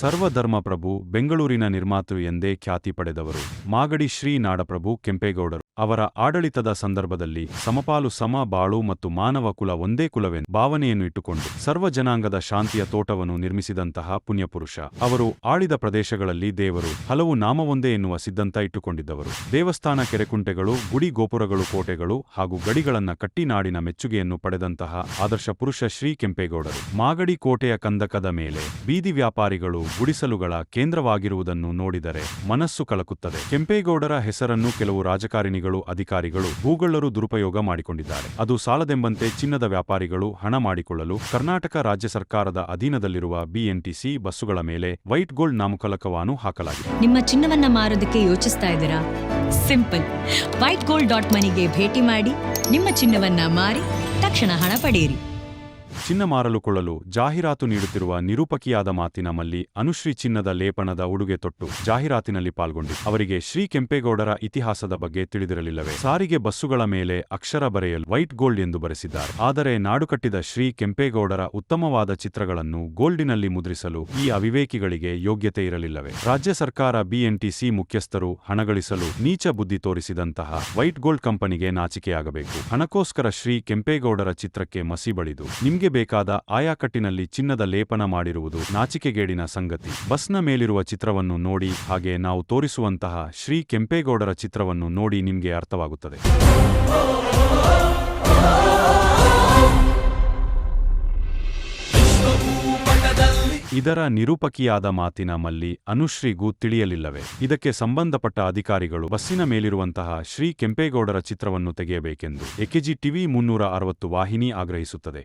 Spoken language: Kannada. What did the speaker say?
ಸರ್ವಧರ್ಮ ಪ್ರಭು ಬೆಂಗಳೂರಿನ ನಿರ್ಮಾತೃ ಎಂದೇ ಖ್ಯಾತಿ ಪಡೆದವರು ಮಾಗಡಿ ಶ್ರೀ ನಾಡಪ್ರಭು ಕೆಂಪೇಗೌಡರು. ಅವರ ಆಡಳಿತದ ಸಂದರ್ಭದಲ್ಲಿ ಸಮಪಾಲು ಸಮ ಬಾಳು ಮತ್ತು ಮಾನವ ಕುಲ ಒಂದೇ ಕುಲವೆಂದು ಭಾವನೆಯನ್ನು ಇಟ್ಟುಕೊಂಡು ಸರ್ವ ಜನಾಂಗದ ಶಾಂತಿಯ ತೋಟವನ್ನು ನಿರ್ಮಿಸಿದಂತಹ ಪುಣ್ಯಪುರುಷ. ಅವರು ಆಳಿದ ಪ್ರದೇಶಗಳಲ್ಲಿ ದೇವರು ಹಲವು ನಾಮವೊಂದೇ ಎನ್ನುವ ಸಿದ್ಧಂತ ಇಟ್ಟುಕೊಂಡಿದ್ದವರು. ದೇವಸ್ಥಾನ ಕೆರೆಕುಂಟೆಗಳು, ಗುಡಿ ಗೋಪುರಗಳು, ಕೋಟೆಗಳು ಹಾಗೂ ಗಡಿಗಳನ್ನ ಕಟ್ಟಿ ನಾಡಿನ ಮೆಚ್ಚುಗೆಯನ್ನು ಪಡೆದಂತಹ ಆದರ್ಶ ಪುರುಷ ಶ್ರೀ ಕೆಂಪೇಗೌಡರು. ಮಾಗಡಿ ಕೋಟೆಯ ಕಂದಕದ ಮೇಲೆ ಬೀದಿ ವ್ಯಾಪಾರಿಗಳು ಗುಡಿಸಲುಗಳ ಕೇಂದ್ರವಾಗಿರುವುದನ್ನು ನೋಡಿದರೆ ಮನಸ್ಸು ಕಳಕುತ್ತದೆ. ಕೆಂಪೇಗೌಡರ ಹೆಸರನ್ನು ಕೆಲವು ರಾಜಕಾರಣಿಗಳು ಅಧಿಕಾರಿಗಳು, ಭೂಗಳ್ಳರು ದುರುಪಯೋಗ ಮಾಡಿಕೊಂಡಿದ್ದಾರೆ. ಅದು ಸಾಲದೆಂಬಂತೆ ಚಿನ್ನದ ವ್ಯಾಪಾರಿಗಳು ಹಣ ಮಾಡಿಕೊಳ್ಳಲು ಕರ್ನಾಟಕ ರಾಜ್ಯ ಸರ್ಕಾರದ ಅಧೀನದಲ್ಲಿರುವ ಬಿಎನ್ಟಿಸಿ ಬಸ್ಸುಗಳ ಮೇಲೆ ವೈಟ್ ಗೋಲ್ಡ್ ನಾಮಫಲಕವನ್ನು ಹಾಕಲಾಗಿದೆ. ನಿಮ್ಮ ಚಿನ್ನವನ್ನ ಮಾರೋದಕ್ಕೆ ಯೋಚಿಸ್ತಾ ಇದ್ದೀರಾ? ಸಿಂಪಲ್. ವೈಟ್ ಗೋಲ್ಡ್ ಡಾಟ್ ಮನಿಗೆ ಭೇಟಿ ಮಾಡಿ ನಿಮ್ಮ ಚಿನ್ನವನ್ನ ಮಾರಿ ತಕ್ಷಣ ಹಣ ಪಡೆಯಿರಿ. ಚಿನ್ನ ಮಾರಲುಕೊಳ್ಳಲು ಜಾಹೀರಾತು ನೀಡುತ್ತಿರುವ ನಿರೂಪಕಿಯಾದ ಮಾತಿನ ಮಲ್ಲಿ ಅನುಶ್ರೀ ಚಿನ್ನದ ಲೇಪನದ ಉಡುಗೆ ತೊಟ್ಟು ಜಾಹೀರಾತಿನಲ್ಲಿ ಪಾಲ್ಗೊಂಡು ಅವರಿಗೆ ಶ್ರೀ ಕೆಂಪೇಗೌಡರ ಇತಿಹಾಸದ ಬಗ್ಗೆ ತಿಳಿದಿರಲಿಲ್ಲವೇ? ಸಾರಿಗೆ ಬಸ್ಸುಗಳ ಮೇಲೆ ಅಕ್ಷರ ಬರೆಯಲು ವೈಟ್ ಗೋಲ್ಡ್ ಎಂದು ಬರೆಸಿದ್ದಾರೆ. ಆದರೆ ನಾಡು ಕಟ್ಟಿದ ಶ್ರೀ ಕೆಂಪೇಗೌಡರ ಉತ್ತಮವಾದ ಚಿತ್ರಗಳನ್ನು ಗೋಲ್ಡಿನಲ್ಲಿ ಮುದ್ರಿಸಲು ಈ ಅವಿವೇಕಿಗಳಿಗೆ ಯೋಗ್ಯತೆ ಇರಲಿಲ್ಲವೇ? ರಾಜ್ಯ ಸರ್ಕಾರ ಬಿಎನ್ಟಿಸಿ ಮುಖ್ಯಸ್ಥರು ಹಣಗಳಿಸಲು ನೀಚ ಬುದ್ಧಿ ತೋರಿಸಿದಂತಹ ವೈಟ್ ಗೋಲ್ಡ್ ಕಂಪನಿಗೆ ನಾಚಿಕೆಯಾಗಬೇಕು. ಹಣಕ್ಕೋಸ್ಕರ ಶ್ರೀ ಕೆಂಪೇಗೌಡರ ಚಿತ್ರಕ್ಕೆ ಮಸಿ ಬಳಿದು ನಿಮ್ಗೆ ಬೇಕಾದ ಆಯಾಕಟ್ಟಿನಲ್ಲಿ ಚಿನ್ನದ ಲೇಪನ ಮಾಡಿರುವುದು ನಾಚಿಕೆಗೇಡಿನ ಸಂಗತಿ. ಬಸ್ನ ಮೇಲಿರುವ ಚಿತ್ರವನ್ನು ನೋಡಿ ಹಾಗೆ ನಾವು ತೋರಿಸುವಂತಹ ಶ್ರೀ ಕೆಂಪೇಗೌಡರ ಚಿತ್ರವನ್ನು ನೋಡಿ ನಿಮಗೆ ಅರ್ಥವಾಗುತ್ತದೆ. ಇದರ ನಿರೂಪಕಿಯಾದ ಮಾತಿನ ಮಲ್ಲಿ ಅನುಶ್ರೀಗೂ ತಿಳಿಯಲಿಲ್ಲವೆ. ಇದಕ್ಕೆ ಸಂಬಂಧಪಟ್ಟ ಅಧಿಕಾರಿಗಳು ಬಸ್ಸಿನ ಮೇಲಿರುವಂತಹ ಶ್ರೀ ಕೆಂಪೇಗೌಡರ ಚಿತ್ರವನ್ನು ತೆಗೆಯಬೇಕೆಂದು ಎಕೆಜಿ ಟಿವಿ ಮುನ್ನೂರ ಅರವತ್ತು ವಾಹಿನಿ ಆಗ್ರಹಿಸುತ್ತದೆ.